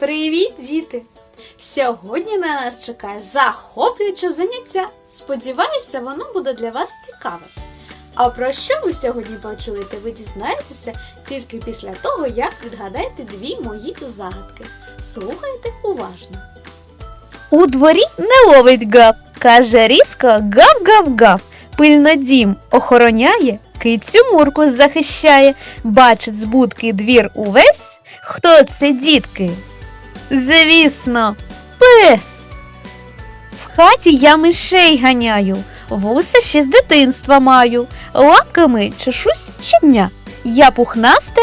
Привіт, діти! Сьогодні на нас чекає захоплююче заняття. Сподіваюся, воно буде для вас цікаве. А про що ви сьогодні почуєте, ви дізнаєтеся тільки після того, як відгадаєте дві мої загадки. Слухайте уважно. У дворі не ловить гав, каже різко гав-гав-гав. Пильно дім охороняє, кицю мурку захищає, бачить з будки двір увесь. Хто це, дітки? Звісно, пес. В хаті я мишей ганяю, вуса ще з дитинства маю, лапками чешусь щодня. Я пухнасте.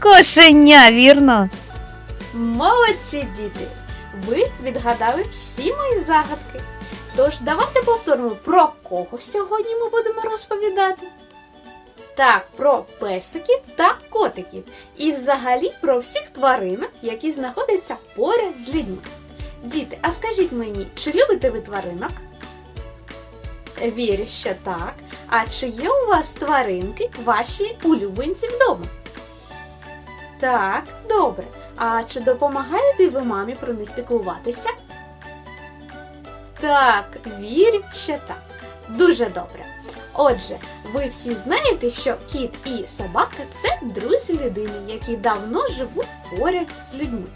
Кошеня, вірно. Молодці, діти! Ви відгадали всі мої загадки. Тож давайте повторимо, про кого сьогодні ми будемо розповідати. Так, про песиків та котиків. І взагалі про всіх тваринок, які знаходяться поряд з людьми. Діти, а скажіть мені, чи любите ви тваринок? Вірю, що так. А чи є у вас тваринки, ваші улюбленці вдома? Так, добре. А чи допомагаєте ви мамі про них піклуватися? Так, вірю, що так. Дуже добре. Отже, ви всі знаєте, що кіт і собака це друзі людини, які давно живуть поряд з людьми.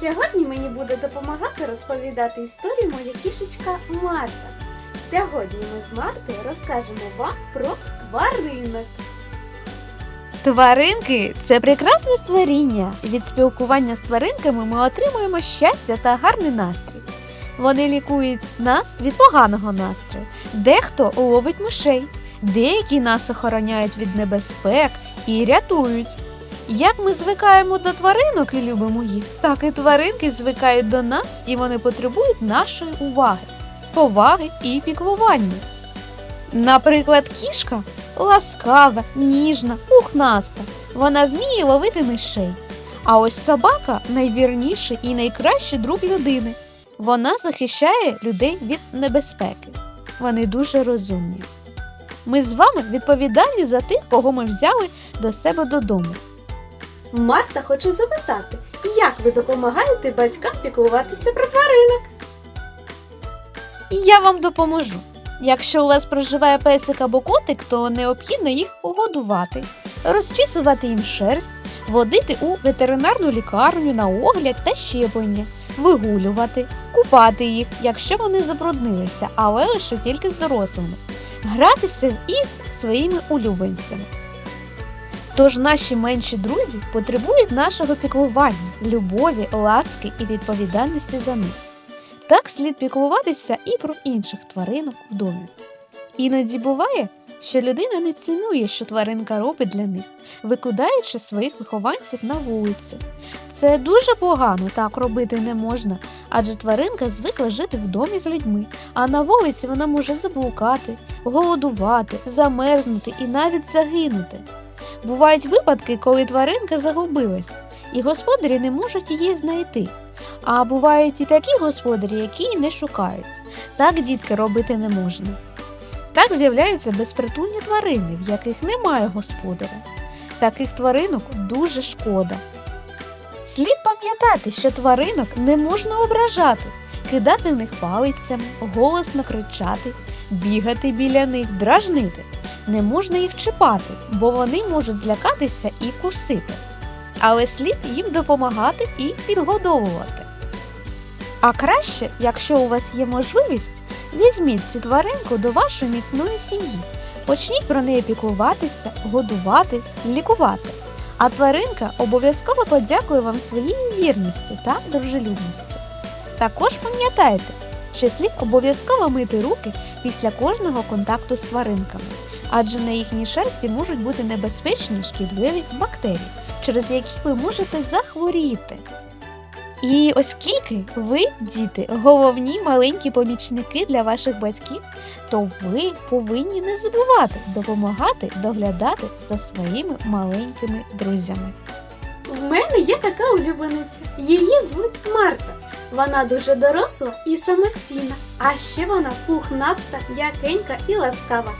Сьогодні мені буде допомагати розповідати історію моя кішечка Марта. Сьогодні ми з Мартою розкажемо вам про тваринок. Тваринки це прекрасне створіння. Від спілкування з тваринками ми отримуємо щастя та гарний настрій. Вони лікують нас від поганого настрою. Дехто ловить мишей, деякі нас охороняють від небезпек і рятують. Як ми звикаємо до тваринок і любимо їх, так і тваринки звикають до нас і вони потребують нашої уваги, поваги і піклування. Наприклад, кішка ласкава, ніжна, пухнаста. Вона вміє ловити мишей. А ось собака найвірніший і найкращий друг людини. Вона захищає людей від небезпеки. Вони дуже розумні. Ми з вами відповідальні за тих, кого ми взяли до себе додому. Марта хоче запитати, як ви допомагаєте батькам піклуватися про тваринок? Я вам допоможу. Якщо у вас проживає песик або котик, то необхідно їх погодувати, розчісувати їм шерсть, водити у ветеринарну лікарню на огляд та щеплення, вигулювати, купати їх, якщо вони забруднилися, але лише тільки з дорослими, гратися із своїми улюбленцями. Тож наші менші друзі потребують нашого піклування, любові, ласки і відповідальності за них. Так слід піклуватися і про інших тваринок в домі. Іноді буває, що людина не цінує, що тваринка робить для них, викидаючи своїх вихованців на вулицю. Це дуже погано, так робити не можна, адже тваринка звикла жити в домі з людьми, а на вулиці вона може заблукати, голодувати, замерзнути і навіть загинути. Бувають випадки, коли тваринка загубилась, і господарі не можуть її знайти. А бувають і такі господарі, які не шукають. Так дітки робити не можна. Так з'являються безпритульні тварини, в яких немає господаря. Таких тваринок дуже шкода. Слід пам'ятати, що тваринок не можна ображати, кидати них палицями, голосно кричати, бігати біля них, дражнити. Не можна їх чіпати, бо вони можуть злякатися і вкусити. Але слід їм допомагати і підгодовувати. А краще, якщо у вас є можливість, візьміть цю тваринку до вашої міцної сім'ї. Почніть про неї піклуватися, годувати, лікувати. А тваринка обов'язково подякує вам своєю вірністю та дружелюбністю. Також пам'ятайте, що слід обов'язково мити руки після кожного контакту з тваринками, адже на їхній шерсті можуть бути небезпечні шкідливі бактерії, через які ви можете захворіти. І оскільки ви, діти, головні маленькі помічники для ваших батьків, то ви повинні не забувати допомагати доглядати за своїми маленькими друзями. В мене є така улюблениця. Її звуть Марта. Вона дуже доросла і самостійна, а ще вона пухнаста, м'якенька і ласкава.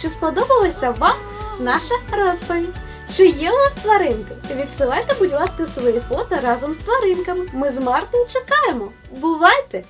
Чи сподобалася вам наша розповідь? Чи є у вас тваринки? Відсилайте, будь ласка, свої фото разом з тваринками. Ми з Мартою чекаємо. Бувайте!